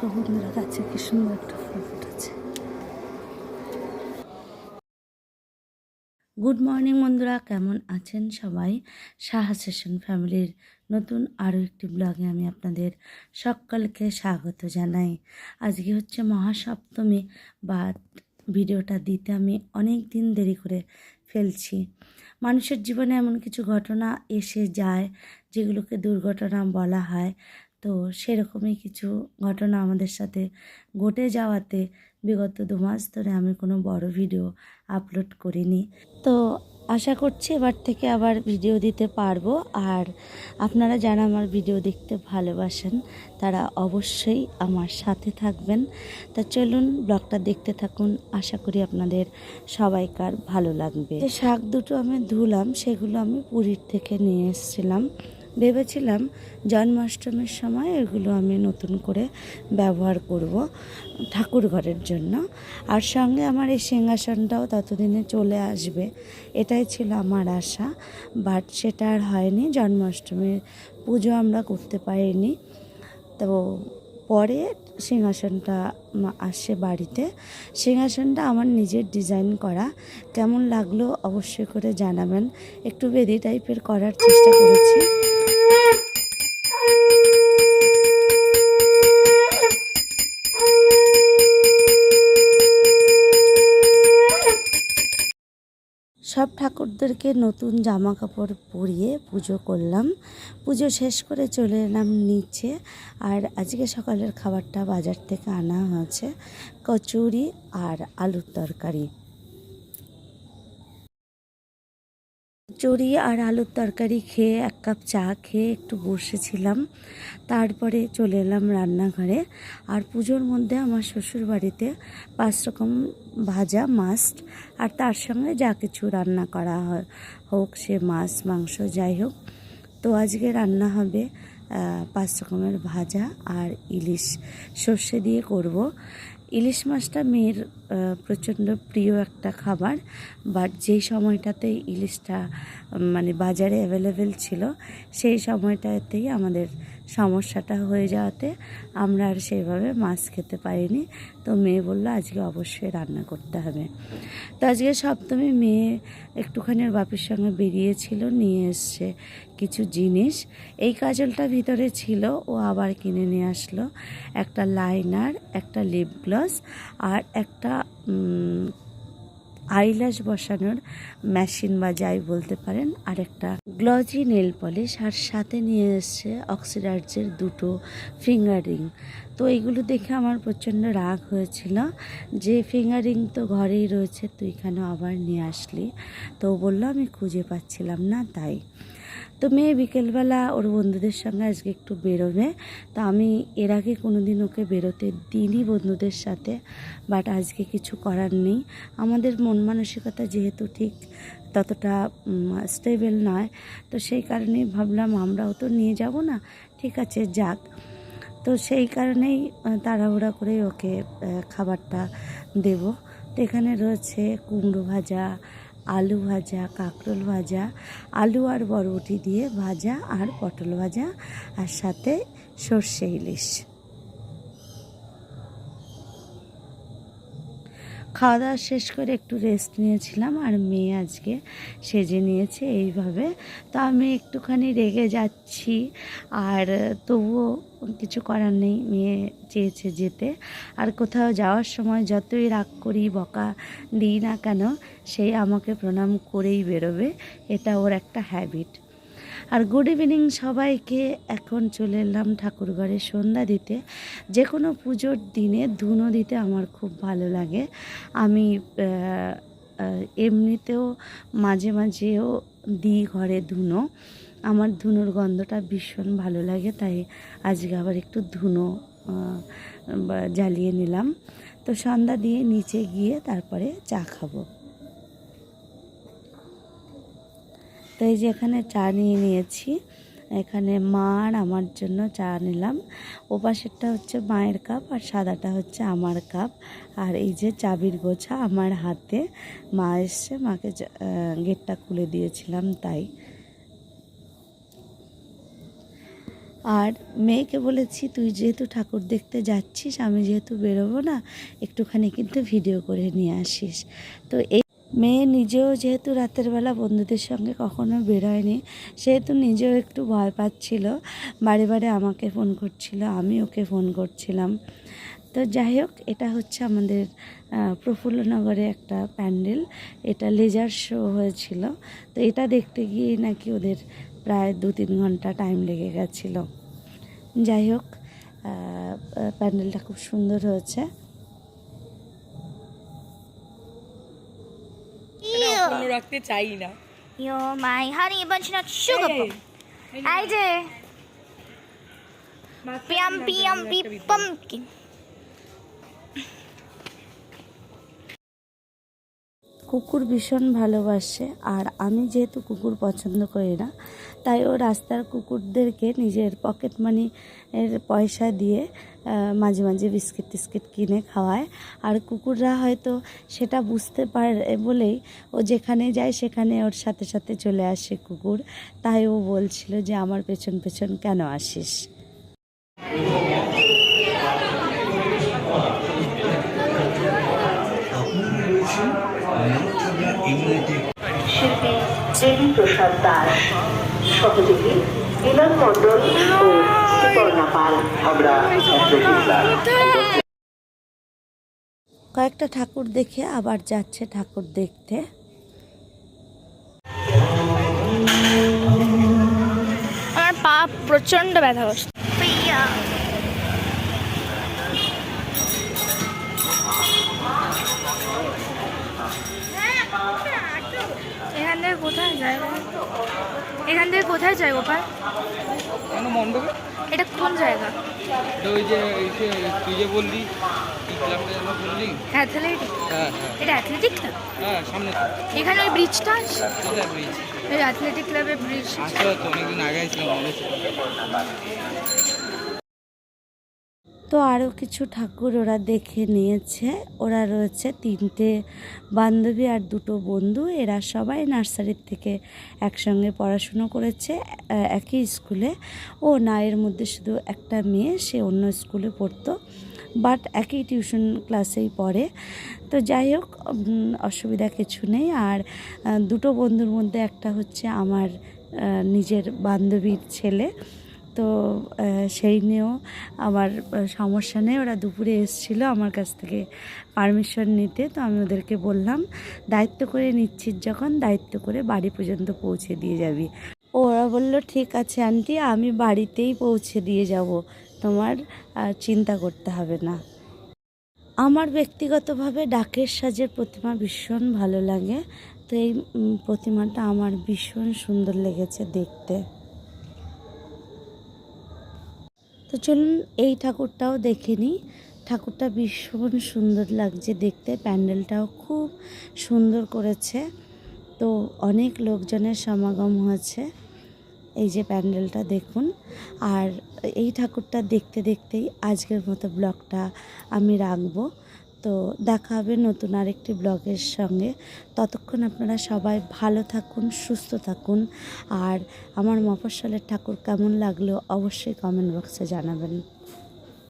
কি সুন্দর একটা ফুল ফুটেছে গুড মর্নিং বন্ধুরা, কেমন আছেন সবাই? সাহা সেশন ফ্যামিলির নতুন আরও একটি ব্লগে আমি আপনাদের সকলকে স্বাগত জানাই। আজকে হচ্ছে মহাসপ্তমী বা ভিডিওটা দিতে আমি অনেক দিন দেরি করে ফেলছি। মানুষের জীবনে এমন কিছু ঘটনা এসে যায় যেগুলোকে দুর্ঘটনা বলা হয়। তো সেরকমই কিছু ঘটনা আমাদের সাথে ঘটে যাওয়াতে বিগত দু মাস ধরে আমি কোনো বড় ভিডিও আপলোড করিনি। তো আশা করছি এবার থেকে আবার ভিডিও দিতে পারব। আর আপনারা যারা আমার ভিডিও দেখতে ভালোবাসেন, তারা অবশ্যই আমার সাথে থাকবেন। তা চলুন ব্লগটা দেখতে থাকুন। আশা করি আপনাদের সবাইকার ভালো লাগবে। যে শাক দুটো আমি ধুলাম, সেগুলো আমি পুরীর থেকে নিয়ে এসেছিলাম। ভেবেছিলাম জন্মাষ্টমীর সময় এগুলো আমি নতুন করে ব্যবহার করব ঠাকুর ঘরের জন্য। আর সঙ্গে আমার এই সিংহাসনটাও ততদিনে চলে আসবে, এটাই ছিল আমার আশা। বাট সেটা আর হয়নি, জন্মাষ্টমীর পুজো আমরা করতে পারিনি। তো পরে সিংহাসনটা আসে বাড়িতে। সিংহাসনটা আমার নিজের ডিজাইন করা। কেমন লাগল অবশ্যই করে জানাবেন। একটু বেদি টাইপের করার চেষ্টা করেছি। ঠাকুরদেরকে নতুন জামা কাপড় পরিয়ে পুজো করলাম। পুজো শেষ করে চলে এলাম নিচে। আর আজকে সকালের খাবারটা বাজার থেকে আনা হয়েছে কচুরি আর আলুর তরকারি। চড়ি আর আলুর তরকারি খেয়ে এক কাপ চা খেয়ে একটু বসেছিলাম। তারপরে চলে এলাম রান্নাঘরে। আর পুজোর মধ্যে আমার শ্বশুর বাড়িতে পাঁচ রকম ভাজা মাস্ট আর তার সঙ্গে যা কিছু রান্না করা হয়, হোক সে মাছ, মাংস, যাই হোক। তো আজকে রান্না হবে পাঁচ রকমের ভাজা আর ইলিশ। সর্ষে দিয়ে করব। ইলিশ মাছটা মেয়ের প্রচণ্ড প্রিয় একটা খাবার বাট যেই সময়টাতে ইলিশটা মানে বাজারে অ্যাভেলেবেল ছিল, সেই সময়টাতেই আমাদের সমস্যাটা হয়ে যাওয়াতে আমরা আর সেইভাবে মাছ খেতে পারিনি। তো মেয়ে বলল, আজকে অবশ্যই রান্না করতে হবে। তো আজকে সপ্তমী মেয়ে একটুখানি বাপির সঙ্গে বেরিয়েছিল, নিয়ে এসছে কিছু জিনিস। এই কাজলটা ভিতরে ছিল, ও আবার কিনে নিয়ে আসলো। একটা লাইনার, একটা লিপ গ্লস আর একটা আইল্যাশ বসানোর মেশিন বা যাই বলতে পারেন, আর একটা গ্লজি নেল পলিশ আর সাথে নিয়ে এসছে অক্সিডার্জের দুটো ফিঙ্গার রিং তো এইগুলো দেখে আমার প্রচণ্ড রাগ হয়েছিল যে ফিঙ্গার রিং তো ঘরেই রয়েছে, তুই কেন আবার নিয়ে আসলি? তো বলল, আমি খুঁজে পাচ্ছিলাম না, তাই। তো মেয়ে বিকেলবেলা ওর বন্ধুদের সঙ্গে আজকে একটু বেরোবে। তো আমি এর আগে কোনো দিন ওকে বেরোতে দিইনি বন্ধুদের সাথে বাট আজকে কিছু করার নেই। আমাদের মন মানসিকতা যেহেতু ঠিক ততটা স্টেবল নয়, তো সেই কারণেই ভাবলাম আমরাও তো নিয়ে যাব না, ঠিক আছে, যাক। তো সেই কারণেই তাড়াহুড়া করে ওকে খাবারটা দেব। তো এখানে রয়েছে কুমড়ো ভাজা আলু ভাজা, কাঁকরোল ভাজা, আলু আর বরবটি দিয়ে ভাজা আর পটল ভাজা আর সাথে সর্ষে ইলিশ। খাওয়া দাওয়া শেষ করে একটু রেস্ট নিয়েছিলাম আর মেয়ে আজকে সেজে নিয়েছে এইভাবে। তো আমি একটুখানি রেগে যাচ্ছি আর তবুও কিছু করার নেই, মেয়ে চেয়েছে যেতে। আর কোথাও যাওয়ার সময় যতই রাগ করি, বকা দিই না কেন সেই আমাকে প্রণাম করেই বেরোবে, এটা ওর একটা হ্যাবিট আর গুড ইভিনিং সবাইকে, এখন চলে এলাম ঠাকুরঘরে সন্ধ্যা দিতে। যে কোনো পুজোর দিনে ধুনো দিতে আমার খুব ভালো লাগে। আমি এমনিতেও মাঝে মাঝেও দিই ঘরে ধুনো। আমার ধুনোর গন্ধটা ভীষণ ভালো লাগে, তাই আজকে আবার একটু ধুনো জ্বালিয়ে নিলাম। তো সন্ধ্যা দিয়ে নিচে গিয়ে তারপরে চা খাব। তো এই যে এখানে চা নিয়ে নিয়েছি, এখানে মা আর আমার জন্য চা নিলাম। ও পাশেরটা হচ্ছে মায়ের কাপ আর সাদাটা হচ্ছে আমার কাপ। আর এই যে চাবির গোছা আমার হাতে, মা এসছে, মাকে গেটটা খুলে দিয়েছিলাম তাই। আর মেয়েকে বলেছি, তুই যেহেতু ঠাকুর দেখতে যাচ্ছিস, আমি যেহেতু বেরোবো না, একটুখানি কিন্তু ভিডিও করে নিয়ে আসিস। তো এই মেয়ে নিজেও যেহেতু রাতের বেলা বন্ধুদের সঙ্গে কখনো বেরোয়নি, সেহেতু নিজেও একটু ভয় পাচ্ছিল। বারে বারে আমাকে ফোন করছিল, আমি ওকে ফোন করছিলাম। তো যাই হোক, এটা হচ্ছে আমাদের প্রফুল্লনগরে একটা প্যান্ডেল। এটা লেজার শো হয়েছিল। তো এটা দেখতে গিয়ে নাকি ওদের প্রায় দু তিন ঘণ্টা টাইম লেগে গেছিল যাই হোক প্যান্ডেলটা খুব সুন্দর হয়েছে রাখতে চাই না You're my honey bunch nut sugar Hey. plum. I did. Pumpy umpy pumpkin. কুকুর ভীষণ ভালোবাসে আর আমি যেহেতু কুকুর পছন্দ করি না তাই ও রাস্তার কুকুরদেরকে নিজের পকেট মানি এর পয়সা দিয়ে মাঝে মাঝে বিস্কিট টিস্কিট কিনে খাওয়ায়। আর কুকুররা হয়তো সেটা বুঝতে পারে বলেই ও যেখানে যায় সেখানে ওর সাথে সাথে চলে আসে কুকুর। তাই ও বলছিল যে আমার পেছন পেছন কেন আসিস? শিল্পী প্রসাদ দাস। সহযোগী মিলন মণ্ডল ও সুপর্ণা পাল। আমরা কয়েকটা ঠাকুর দেখে আবার যাচ্ছে ঠাকুর দেখতে। আমার পা প্রচণ্ড ব্যথা করছে। এখান থেকে কোথায় যায় এখান থেকে কোথায় যায় গোপাল? মণ্ডপে? এটা কোন জায়গা? ওই যে তুই যে বললি অ্যাথলেটিক হ্যাঁ হ্যাঁ। এটা অ্যাথলেটিক ক্লাব হ্যাঁ সামনে এখানে ওই ব্রিজটা আছে? ব্রিজ ওই অ্যাথলেটিক ক্লাবের ব্রিজ আসলে তো অনেকদিন আগে তো আরও কিছু ঠাকুর ওরা দেখে নিয়েছে। ওরা রয়েছে তিনটে বান্ধবী আর দুটো বন্ধু। এরা সবাই নার্সারির থেকে একসঙ্গে পড়াশুনো করেছে একই স্কুলে। ও না এর মধ্যে শুধু একটা মেয়ে, সে অন্য স্কুলে পড়তো, বাট একই টিউশন ক্লাসেই পড়ে। তো যাই হোক অসুবিধা কিছু নেই। আর দুটো বন্ধুর মধ্যে একটা হচ্ছে আমার নিজের বান্ধবীর ছেলে। তো সেই নিয়েও আমার সমস্যা নেই। ওরা দুপুরে এসেছিল আমার কাছ থেকে পারমিশন নিতে, তো আমি ওদেরকে বললাম, দায়িত্ব করে নিচ্ছিস যখন, দায়িত্ব করে বাড়ি পর্যন্ত পৌঁছে দিয়ে যাবি। ওরা বলল, ঠিক আছে আন্টি, আমি বাড়িতেই পৌঁছে দিয়ে যাব। তোমার চিন্তা করতে হবে না। আমার ব্যক্তিগতভাবে ডাকের সাজের প্রতিমা ভীষণ ভালো লাগে। তো এই প্রতিমাটা আমার ভীষণ সুন্দর লেগেছে দেখতে। তো চলুন এই ঠাকুরটাও দেখে নিই। ঠাকুরটা ভীষণ সুন্দর লাগছে দেখতে, প্যান্ডেলটাও খুব সুন্দর করেছে। তো অনেক লোকজনের সমাগম হয়েছে, এই যে প্যান্ডেলটা দেখুন। আর এই ঠাকুরটা দেখতে দেখতেই আজকের মতো ব্লগটা আমি রাখব। তো দেখা হবে নতুন আরেকটি ব্লগের সঙ্গে। ততক্ষণ আপনারা সবাই ভালো থাকুন, সুস্থ থাকুন। আর আমার মফস্বলের ঠাকুর কেমন লাগল অবশ্যই কমেন্ট বক্সে জানাবেন।